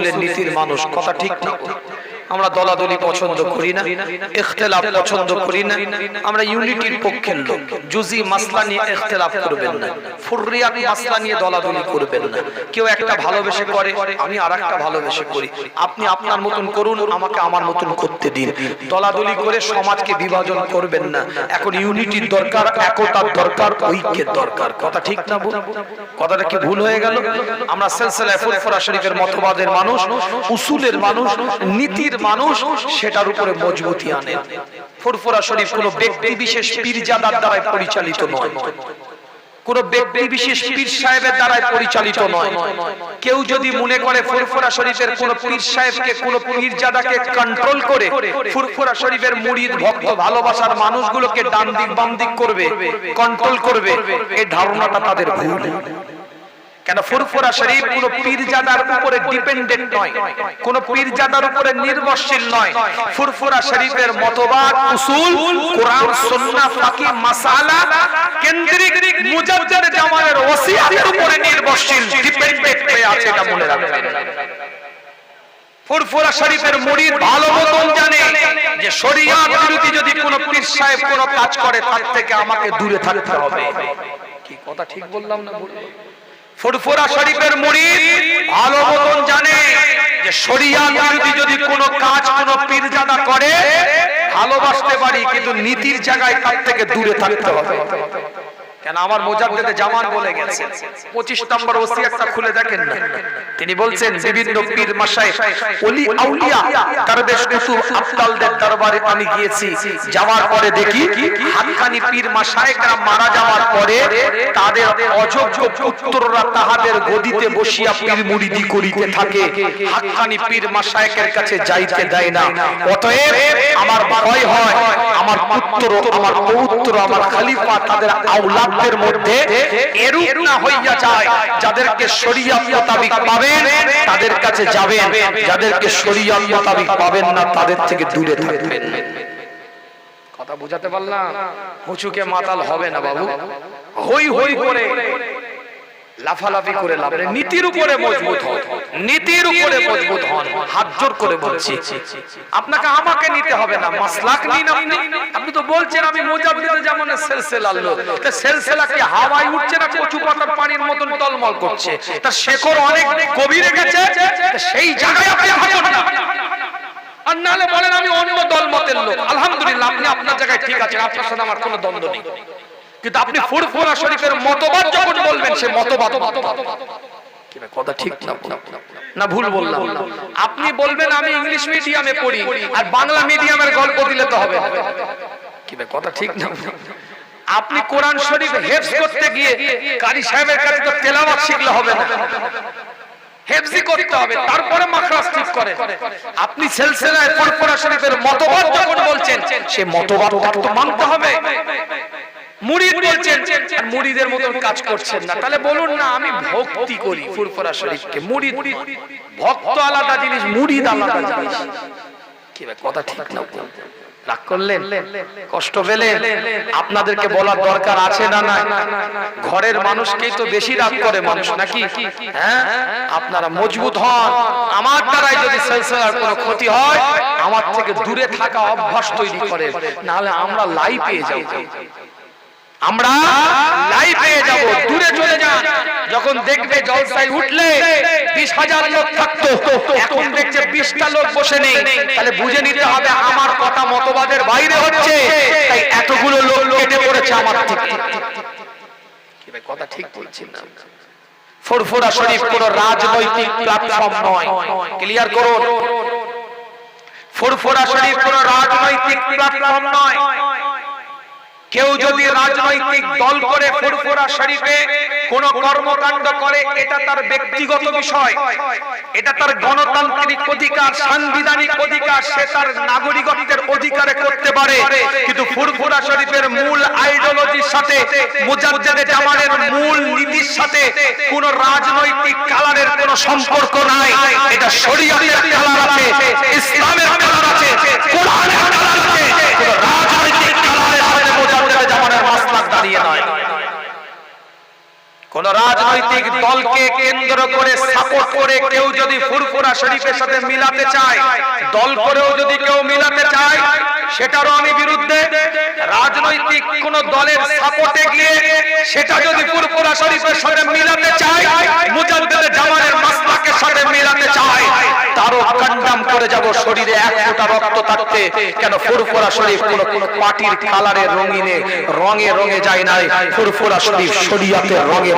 উসুলের নীতির মানুষ কথা ঠিক না। আমরা দলাদলি পছন্দ করি না, ইখতিলাফ পছন্দ করি না, আমরা ইউনিটির পক্ষের লোক। জুজি মাসলা নিয়ে ইখতিলাফ করবেন না, ফুররিয়াত মাসলা নিয়ে দলাদলি করবেন না। কেউ একটা ভালোবেসে করে, আমি আরেকটা ভালোবেসে করি। আপনি আপনার মতন করুন, আমাকে আমার মতন করতে দিন। দলাদলি করে সমাজকে বিভাজন করবেন না। এখন ইউনিটির দরকার, একতার দরকার, ঐক্যের দরকার। কথা ঠিক না? কথাটা কি ভুল হয়ে গেল? আমরা সিলসিলায়ে ফুরফুরা শরীফের মতবাদের মানুষ, উসুলের মানুষ, নীতির মানুষ সেটার উপরে মজবুতি আনে। ফুরফুরা শরীফ কোনো ব্যক্তি বিশেষ পীরজাদার দ্বারাই পরিচালিত নয়। কোন ব্যক্তি বিশেষ পীর সাহেবের দ্বারাই পরিচালিত নয়। কেউ যদি মনে করে ফুরফুরা শরীফের কোন পীর সাহেবকে, কোন পীরজাদাকে কন্ট্রোল করে ফুরফুরা শরীফের মুরিদ, ভক্ত, ভালোবাসার মানুষগুলোকে ডান দিক বাম দিক করবে কন্ট্রোল করবে এই ধারণাটা তাদের ভুল। কেন ফুরফুরা শরীফ কোন পীরজাদার উপরে ডিপেন্ডেন্ট নয়, কোন পীরজাদার উপরে নির্ভরশীল নয়। ফুরফুরা শরীফের মতবাদ, উসুল, কোরআন, সুন্নাহ, ফাকি, মাসালা কেন্দ্রিক মুজাদ্দিদ জামানের ওসিয়াতের উপরে নির্ভরশীল ডিপেন্ডেন্ট হয়ে আছে এটা মনে রাখবেন। ফুরফুরা শরীফের মুরিদ ভালো মতন জানে যে শরিয়াত যদি কোনো পীর সাহেব কোনো কাজ করে, তার থেকে আমাকে দূরে থাকতে হবে। কি কথা ঠিক বললাম না বললাম? ফুরফুরা শরীফের মুরিদ ভালো মতন জানে যে শরিয়া যদি কোনো কাজ কোনো পীরজাদা করে, ভালোবাসতে পারি, কিন্তু নীতির জায়গায় তার থেকে দূরে থাকতে হবে। কেন আমার মোজাদ্দেদে জামান বলে গেছে। 25 নম্বর ওসিয়াতটা খুলে দেখেন। না তিনি বলছেন বিভিন্ন পীর মাশায়েখ ওলি আউলিয়া দরবেশ কুতুব দরবারে আমি গিয়েছি। যাওয়ার পরে দেখি হাক্কানি পীর মাশায়েখরা মারা যাওয়ার পরে তাদের অযোগ্য পুত্ররা তাহাদের গদিতে বসিয়া পীর মুরিদি করিতে থাকে। হাক্কানি পীর মাশায়েখের কাছে যাইতে দেয় না। অতএব আমার ভয় হয় আমার পুত্র আমার পৌত্র আমার খলিফা তাদের আওলাদদের মধ্যে এরূপ না হইয়া যায়, যাদেরকে শরীয়ত মোতাবিক পাবেন, তাদের কাছে যাবেন। যাদেরকে শরীয়ত মোতাবিক পাবেন না, তাদের থেকে দূরে থাকবেন। কথা বুঝাতে পারলাম? হুচুকে মাতাল হবে না বাবু। হই হই করে, লাফালাফি করে লাভ নীতির উপরে মজবুত হন নীতির উপরে মজবুত হন, হাত জোর করে বলছি। আপনাকে আমাকে নিতে হবে না, মাসলাক নিন আপনি। আপনি তো বলছেন আমি মোজাবিদে যেমন সেলসেলা লোক। তা সেলসেলা কি হাওয়ায় উঠছে না কচু পাতার পানির মতন টলমল করছে? তার শেকড় অনেক গভীরে গেছে সেই জায়গায় আপনি থাকুন না। আর নাহলে বলেন আমি অন্য দল মতের লোক। আলহামদুলিল্লাহ, আপনি আপনার জায়গায় ঠিক আছে আপনার সাথে আমার কোনো দ্বন্দ্ব নেই। কিন্তু আপনি ফুরফুরা শরীফের মতবাদ যখন বলবেন, সে মতবাদ মতবাদ। কথা ঠিক না না। ভুল বললাম। আপনি বলবেন আমি ইংলিশ মিডিয়ামে পড়ি। আর বাংলা মিডিয়ামের গল্প দিলে তো হবে। কি কথা ঠিক না? আপনি কোরআন শরীফ হেফজ করতে গিয়ে কারি সাহেবের কাছে তো তেলাওয়াত শিখলে হবে না। হেফজি করতে হবে তারপরে মাখরাজ ঠিক করে। আপনি সিলসিলায় ফুরফুরা শরীফের মতবাদ যখন বলছেন সে মতবাদটা তো মানতে হবে। মুরিদ বলছেন মুরিদের মতন কাজ করছেন না। তাহলে বলুন না আমি ভক্তি করি ফুরফুরা শরীফকে। মুরিদ ভক্ত আলাদা জিনিস মুরিদ আলাদা জিনিস। কি কথা ঠিক না রাগ করলেন। কষ্ট পেলেন। আপনাদেরকে বলার দরকার আছে না না ঘরের মানুষকেই তো বেশি রাগ করে মানুষ নাকি হ্যাঁ আপনারা মজবুত হন আমার দ্বারাই যদি কোনো ক্ষতি হয়? আমার থেকে দূরে থাকা অভ্যাস তৈরি করে নাহলে আমরা লাই পেয়ে যাব আমরা লাই পেয়ে যাব। দূরে চলে যান। যখন দেখবে জলসায় উঠলে বিশ হাজার লোক থাকতো এখন দেখছে বিশটা লোক বসে নেই। তাহলে বুঝে নিতে হবে আমার কথা মতবাদের বাইরে হচ্ছে। তাই এতগুলো লোক কেটে পড়েছে আমার থেকে। কথা ঠিক বলছি না। ফুরফুরা শরীফ কোন রাজনৈতিক প্ল্যাটফর্ম নয়। ক্লিয়ার করুন। ফুরফুরা শরীফ কোন রাজনৈতিক প্ল্যাটফর্ম নয়। কেউ যদি রাজনৈতিক দল করে ফুরফুরা শরীফে কোন কর্মকাণ্ড করে, এটা তার ব্যক্তিগত বিষয়। এটা তার গণতান্ত্রিক অধিকার, সাংবিধানিক অধিকার, সে তার নাগরিকত্বের অধিকারে করতে পারে। কিন্তু ফুরফুরা শরীফের মূল আইডিওলজির সাথে, মুজাদ্দেদে জামানের মূল নীতির সাথে কোন রাজনৈতিক কালারের কোনো সম্পর্ক নাই। এটা শরীয়তের কালার আছে, ইসলামের কালার আছে, কোরআনের কালার আছে দাঁড়িয়ে নয়। কোন রাজনৈতিক দলকে কেন্দ্র করে সাপোর্ট করে কেউ যদি ফুরফুরা শরীফের সাথে মিলাতে চায়, দল করেও যদি কেউ মিলাতে চায়, সেটারও আমি বিরুদ্ধে রাজনৈতিক কোন দলের সাপোর্টে গিয়ে সেটা যদি ফুরফুরা শরীফের সাথে মিলাতে চায়, মুজাদ্দেদ জামানের মাসলাকের সাথে মিলাতে চায়, তারও কন্ডাম করে যাব শরীরে এক ফোঁটা রক্ত থাকতে, কেন ফুরফুরা শরীফ কোন কোন পার্টির কালারে রঙিনে, রঙে রঙে যায় নাই, ফুরফুরা শরীফ শরিয়াতের রঙে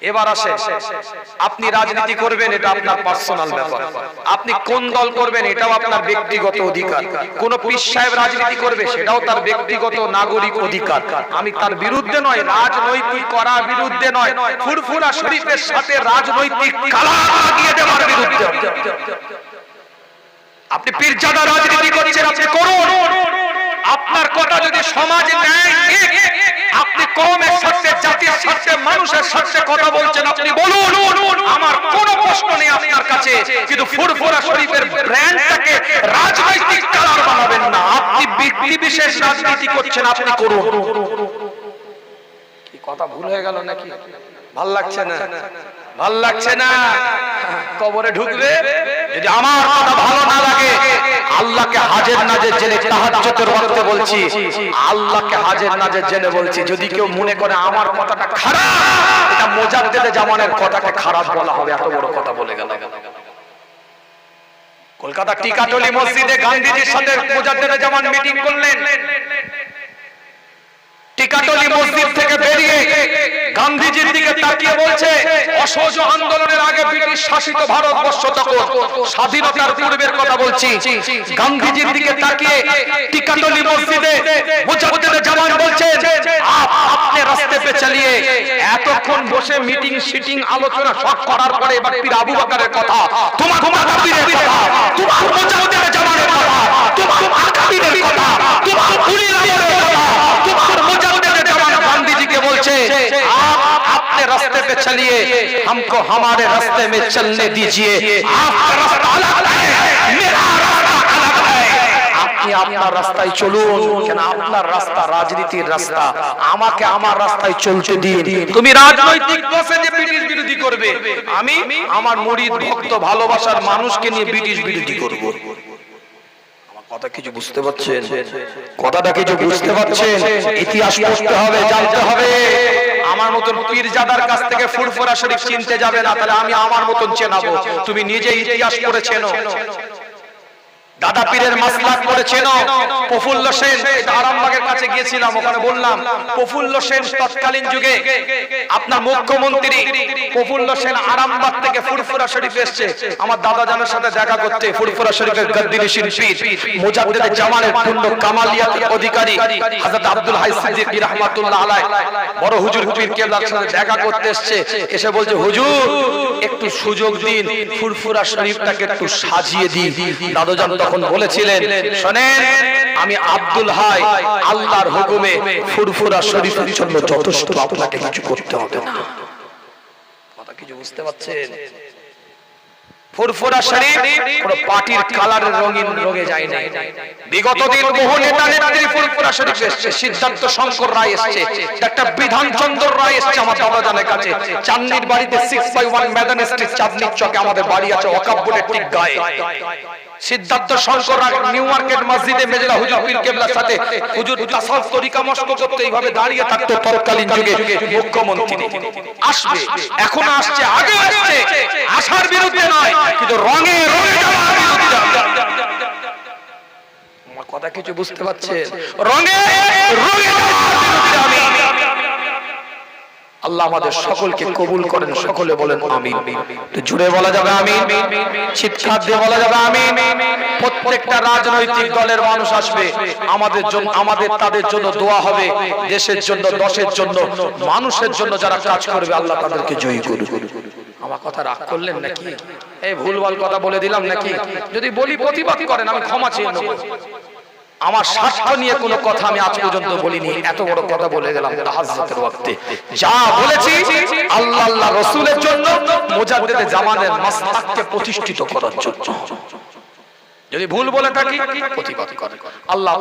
এবার আসে। আপনি রাজনীতি করবেন, এটা আপনার পার্সোনাল ব্যাপার। আপনি কোন দল করবেন, এটাও আপনার ব্যক্তিগত অধিকার। কোন পীর সাহেব রাজনীতি করবে, সেটাও তার ব্যক্তিগত নাগরিক অধিকার। আমি তার বিরুদ্ধে নয়, রাজনৈতিক করা বিরুদ্ধে নয়। ফুরফুরা শরীফের সাথে রাজনৈতিক কালার লাগিয়ে দেওয়ার বিরুদ্ধে। আপনি পীরজাদা রাজনীতি করছেন, আপনি করুন। আপনার কথা যদি সমাজ নেয় আপনি কমের সাথে জাতির স্বার্থে, মানুষের সাথে কথা বলছেন, আপনি বলুন। আমার কোনো প্রশ্ন নেই আপনার কাছে, কিন্তু ফুরফুরা শরীফের ব্র্যান্ডটাকে রাজনৈতিক কালার বানাবেন না। আপনি ব্যক্তি বিশেষ রাজনীতি করছেন, আপনি করুন। কি কথা ভুল হয়ে গেল নাকি? ভালো লাগছে না? ভালো লাগছে না? কবরে ঢুকবে? যদি আমার কথা ভালো না লাগে আল্লাহকে হাজের নাজের জেনে তাহাজ্জুদের ওয়াক্তে বলছি, আল্লাহকে হাজের নাজের জেনে বলছি, যদি কেউ মনে করে আমার কথাটা খারাপ, এটা মোজাদ্দেদে জামানের কথাকে খারাপ বলা হবে, এত বড় কথা বলে গেল। কলকাতা টিকাটলি মসজিদে গান্ধীজির সাথে মোজাদ্দেদে জামান মিটিং করলেন। টিকাটলি মসজিদ থেকে বেরিয়ে গান্ধীজির দিকে তাকিয়ে বলছে, অসহযোগ আন্দোলনের ব্রিটিশ শাসিত ভারতবর্ষ তখন স্বাধীনতার পূর্বের কথা বলছি। গান্ধীজির দিকে তাকিয়ে টিকাটলি মসজিদে মুজাহিদের জামান বলছেন আপ আপনি রাস্তে পে চালিয়ে এতক্ষণ বসে মিটিং সিটিং আলোচনা সব করার পরে এবার পীর আবু বকরের কথা তোমার তোমার কথা। चलिए हमको हमारे रास्ते में चलने दीजिए आपका रास्ता अलग है मेरा रास्ता अलग है আপনি আপনার রাস্তায় চলুন কেন আপনার রাস্তা রাজনীতির রাস্তা আমাকে আমার রাস্তায় চলতে দিন তুমি রাজনৈতিক বসে যে ব্রিটিশ বিরোধী করবে আমি আমার মুরিদ ভক্ত ভালোবাসার মানুষকে নিয়ে ব্রিটিশ বিরোধী করব কথা কিছু বুঝতে পারছেন কথাটা কিছু বুঝতে পারছেন ইতিহাস পড়তে হবে জানতে হবে আমার মতন পীরজাদার কাছ থেকে ফুরফুরা শরীফ চিনতে যাবে না, তাহলে আমি আমার মতন চেনাবো। তুমি নিজে ইতিহাস পড়েছেন দাদা পীরের মাসলাক করেছেন প্রফুল্ল সেন আরামবাগের কাছে গিয়েছিলাম ওখানে বললাম প্রফুল্ল সেন তৎকালীন যুগে আপনার মুখ্যমন্ত্রী প্রফুল্ল সেন আরামবাগ থেকে ফুরফুরা শরীফ এসেছে। আমার দাদা জানের সাথে দেখা করতে ফুরফুরা শরীফের গদ্দিনী শিল্পী মুজাদ্দিদ জামানের পূর্ণ কামালিয়াত অধিকারী হযরত আব্দুল হাই সিদ্দিকী রাহমাতুল্লাহ আলাইহ বড় হুজুর পীর কেবলার সাথে দেখা করতে এসেছে। এসে বলছে হুজুর একটু সুযোগ দিন ফুরফুরা শরীফটাকে একটু সাজিয়ে দিন দাদুজান তখন বলেছিলেন, শোনেন, আমি আব্দুল হাই, আল্লাহর হুকুমে ফুরফুরা শরীফের জন্য যথেষ্ট আপনাকে কিছু করতে হবে না। কথা কিছু বুঝতে পারছেন? ফুরফুরা শরীফ কোন পার্টির রঙিন রঙে যায় বিগত দিন বহু নেতা ফুরফুরা শরীফ এসেছে শঙ্কর রায় এসেছে রায় এসেছে আমার দাদাজানের কাছে। চান্দির বাড়িতে six by one Madan street চাঁদনির চকে আমাদের বাড়ি আছে অকাব্বনের ঠিক গায়ে। সিদ্ধার্থ শঙ্কর নিউ মার্কেট মসজিদে মেজলা হুজুর পীর কেবলার সাথে হুজুর তাসাউফ তরিকা মস্ক করতে এইভাবে দাঁড়িয়ে থাকতো তৎকালীন যুগে মুখ্যমন্ত্রী। আসবে, এখন আসছে, আগে আসছে। আসার বিরুদ্ধে নয়, কিন্তু রঙে রঙে কথা কিছু বুঝতে পারছেন? রঙে রঙে আমি আল্লাহ আমাদের সকলকে কবুল করেন সকলে বলেন আমিন। তো জুড়ে বলা যাবে আমিন চিৎকার দিয়ে বলা যাবে আমিন। প্রত্যেকটা রাজনৈতিক দলের মানুষ আসবে। আমাদের জন্য আমাদের তাদের জন্য দোয়া হবে। দেশের জন্য দশের জন্য মানুষের জন্য যারা কাজ করবে আল্লাহ তাদেরকে জয়ী করুন আমার কথা রাগ করলেন নাকি? এই ভুলভাল কথা বলে দিলাম নাকি? যদি বলি প্রতিবাদ করেন আমি ক্ষমা চেয়ে নেব। আমার স্বাস্থ্য নিয়ে কোনো কথা আমি আজ পর্যন্ত বলিনি। এত বড় কথা বলে গেলাম তাহাজ্জুদের ওয়াক্তে। যা বলেছি আল্লাহ আল্লাহ রসুলের জন্য মুজাদ্দিদে জামানের মাসলাককে প্রতিষ্ঠিত করার জন্য। যদি ভুল বলে থাকি প্রতিবাদ করে। আল্লাহ